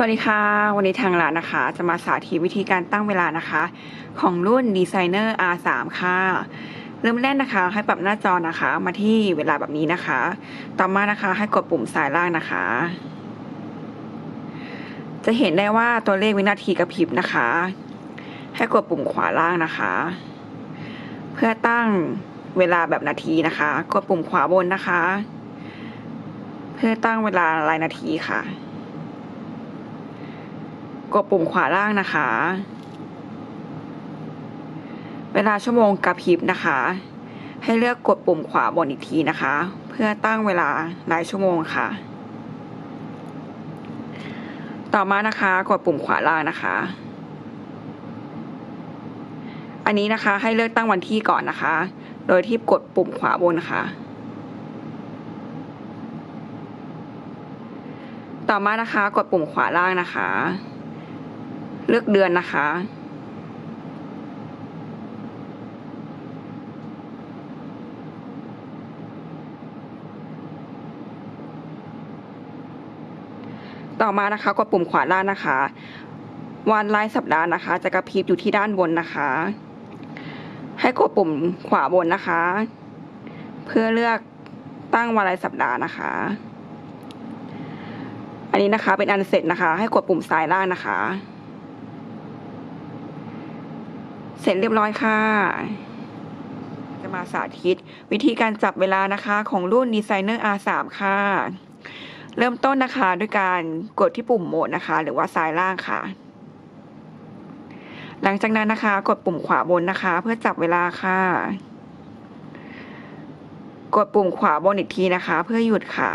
สวัสดีค่ะ วันนี้ทางร้านนะคะ จะมาสาธิตวิธีการตั้งเวลานะคะ ของรุ่น Designer R3 ค่ะ เริ่มแรกนะคะ ให้ปรับหน้าจอนะคะ มาที่เวลาแบบนี้นะคะ ต่อมานะคะให้กดปุ่มซ้ายล่างนะคะ จะเห็นได้ว่าตัวเลขวินาทีกระพริบนะคะ ให้กดปุ่มขวาล่างนะคะ เพื่อตั้งเวลาแบบนาทีนะคะ กดปุ่มขวาบนนะคะ เพื่อตั้งเวลารายนาทีค่ะ กดปุ่มขวาล่างนะคะ เวลาชั่วโมงกระพริบนะคะ ให้เลือกกดปุ่มขวาบนอีกทีนะคะ เพื่อตั้งเวลารายชั่วโมงค่ะ ต่อมานะคะกดปุ่มขวาล่างนะคะ อันนี้นะคะให้เลือกตั้งวันที่ก่อนนะคะ โดยที่กดปุ่มขวาบนนะคะต่อมานะคะ กดปุ่มขวาล่างนะคะ เลือกเดือนนะคะ ต่อมานะคะกดปุ่มขวาล่างนะคะ วันรายสัปดาห์นะคะ จะกระพริบอยู่ที่ด้านบนนะคะ ให้กดปุ่มขวาบนนะคะ เพื่อเลือกตั้งวันรายสัปดาห์นะคะ อันนี้นะคะเป็นอันเสร็จนะคะ ให้กดปุ่มซ้ายล่างนะคะ เสร็จเรียบร้อยค่ะ จะมาสาธิต วิธีการจับเวลานะคะของรุ่น Designer R3 ค่ะ เริ่มต้นนะคะด้วยการกดที่ปุ่มโหมดนะคะ หรือว่าซ้ายล่างค่ะ หลังจากนั้นนะคะกดปุ่มขวาบนนะคะ เพื่อจับเวลาค่ะ กดปุ่มขวาบนอีกทีนะคะ เพื่อหยุดค่ะ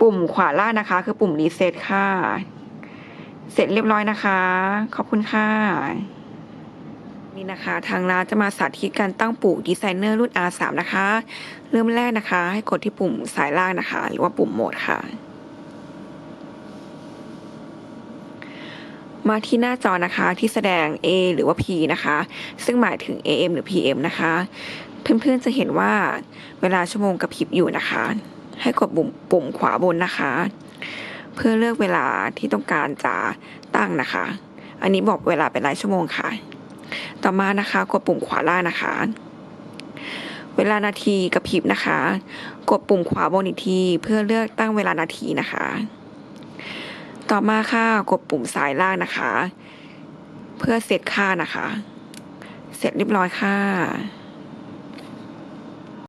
ปุ่มขวาล่างนะคะ คือปุ่มรีเซ็ตค่ะ เสร็จเรียบร้อยนะคะ ขอบคุณค่ะ นี่นะคะทางร้านจะมาสาธิตการตั้งปู่ดีไซเนอร์รุ่น R3 นะคะ เริ่มแรกนะคะ ให้กดที่ปุ่มสายล่างนะคะ หรือว่าปุ่มโหมดค่ะ มาที่หน้าจอนะคะที่แสดง A หรือว่า P นะคะ ซึ่งหมายถึง AM หรือ PM นะคะ เพื่อนๆจะเห็นว่าเวลาชั่วโมงกระพริบอยู่นะคะ ให้กดปุ่มปุ่มขวาบนนะคะ เพื่อเลือกเวลาที่ต้องการจะตั้งนะคะ อันนี้บอกเวลาเป็นรายชั่วโมงค่ะ ต่อมานะคะ กดปุ่มขวาล่างนะคะ เวลานาทีกระพริบนะคะ กดปุ่มขวาบนอีกทีเพื่อเลือกตั้งเวลานาทีนะคะ ต่อมาค่ะกดปุ่มซ้ายล่างนะคะ เพื่อเซตค่านะคะ เสร็จเรียบร้อยค่ะ